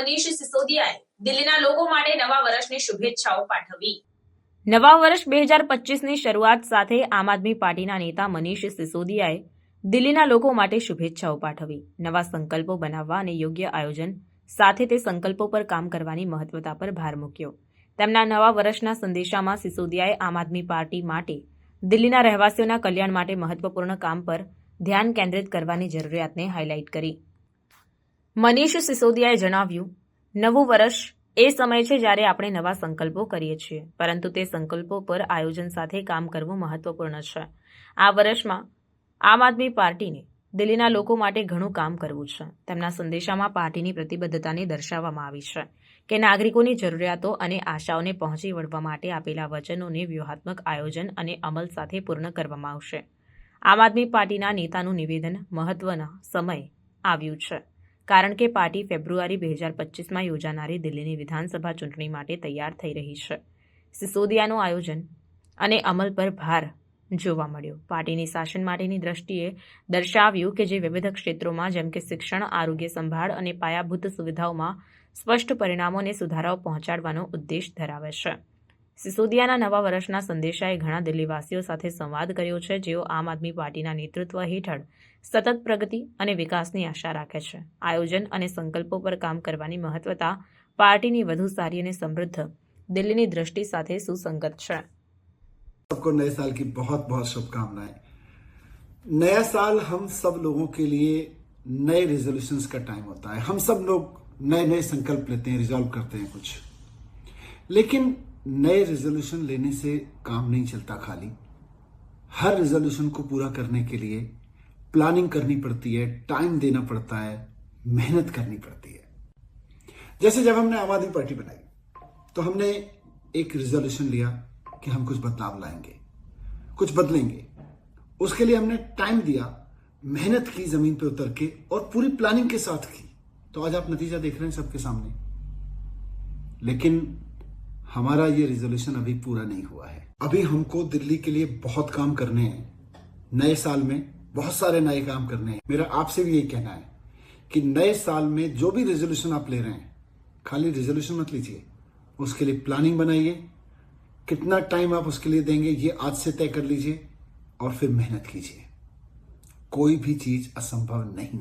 મનીષ સિસોદિયાએ દિલ્હીના લોકો માટે નવા વર્ષની શુભેચ્છાઓ પાઠવી. નવા વર્ષ બે હજાર પચીસની શરૂઆત સાથે આમ આદમી પાર્ટીના નેતા મનીષ સિસોદિયાએ દિલ્હીના લોકો માટે શુભેચ્છાઓ પાઠવી. નવા સંકલ્પો બનાવવા અને યોગ્ય આયોજન સાથે તે સંકલ્પો પર કામ કરવાની મહત્વતા પર ભાર મૂક્યો. તેમના નવા વર્ષના સંદેશામાં સિસોદિયાએ આમ આદમી પાર્ટી માટે દિલ્હીના રહેવાસીઓના કલ્યાણ માટે મહત્વપૂર્ણ કામ પર ધ્યાન કેન્દ્રિત કરવાની જરૂરિયાતને હાઇલાઇટ કરી. મનીષ સિસોદિયાએ જણાવ્યું, નવું વર્ષ એ સમય છે જ્યારે આપણે નવા સંકલ્પો કરીએ છીએ, પરંતુ તે સંકલ્પો પર આયોજન સાથે કામ કરવું મહત્વપૂર્ણ છે. આ વર્ષમાં આમ આદમી પાર્ટીને દિલ્હીના લોકો માટે ઘણું કામ કરવું છે. તેમના સંદેશામાં પાર્ટીની પ્રતિબદ્ધતાને દર્શાવવામાં આવી છે કે નાગરિકોની જરૂરિયાતો અને આશાઓને પહોંચી વળવા માટે આપેલા વચનોને વ્યૂહાત્મક આયોજન અને અમલ સાથે પૂર્ણ કરવામાં આવશે. આમ આદમી પાર્ટીના નેતાનું નિવેદન મહત્વના સમય આવ્યું છે. કારણ કે પાર્ટી ફેબ્રુઆરી બે હજાર પચીસમાં યોજાનારી દિલ્હીની વિધાનસભા ચૂંટણી માટે તૈયાર થઈ રહી છે. સિસોદિયાનું આયોજન અને અમલ પર ભાર જોવા મળ્યો. પાર્ટીની શાસન માટેની દ્રષ્ટિએ દર્શાવ્યું કે જે વિવિધ ક્ષેત્રોમાં જેમ કે શિક્ષણ, આરોગ્ય સંભાળ અને પાયાભૂત સુવિધાઓમાં સ્પષ્ટ પરિણામોને સુધારાઓ પહોંચાડવાનો ઉદ્દેશ ધરાવે છે. સિસોદિયાના નવા વર્ષના સંદેશાએ ઘણા દિલ્હીવાસીઓ સાથે સંવાદ કર્યો છે જેઓ આમ આદમી પાર્ટીના નેતૃત્વ હેઠળ સતત પ્રગતિ અને વિકાસની આશા રાખે છે આયોજન અને સંકલ્પો પર કામ કરવાની મહત્વતા પાર્ટીની વધુ સારી અને સમૃદ્ધ દિલ્હીની દ્રષ્ટિ સાથે સુસંગત છે सबको नए साल की बहुत बहुत शुभकामनाएं नया साल हम सब लोगों के लिए नए रेजोल्यूशंस का टाइम होता है हम सब लोग नए नए संकल्प लेते हैं रिजॉल्व करते हैं कुछ लेकिन नए रेजोल्यूशन लेने से काम नहीं चलता खाली। हर रेजोल्यूशन को पूरा करने के लिए प्लानिंग करनी पड़ती है टाइम देना पड़ता है, मेहनत करनी पड़ती है। जैसे जब हमने आम आदमी पार्टी बनाई तो हमने एक रिजोल्यूशन लिया कि हम कुछ बदलाव लाएँगे, कुछ बदलेंगे। उसके लिए हमने टाइम दिया, मेहनत की ज़मीन पर उतर के और पूरी प्लानिंग के साथ की। तो आज आप नतीजा देख रहे हैं सबके सामने। लेकिन हमारा ये रिजोल्यूशन अभी पूरा नहीं हुआ है। अभी हमको दिल्ली के लिए बहुत काम करने हैं। नए साल में बहुत सारे नए काम करने हैं। मेरा आपसे भी यही कहना है कि नए साल में जो भी रेजोल्यूशन आप ले रहे हैं, खाली रेजोल्यूशन मत लीजिए। उसके लिए प्लानिंग बनाइए। कितना टाइम आप उसके लिए देंगे, ये आज से तय कर लीजिए और फिर मेहनत कीजिए। कोई भी चीज़ असंभव नहीं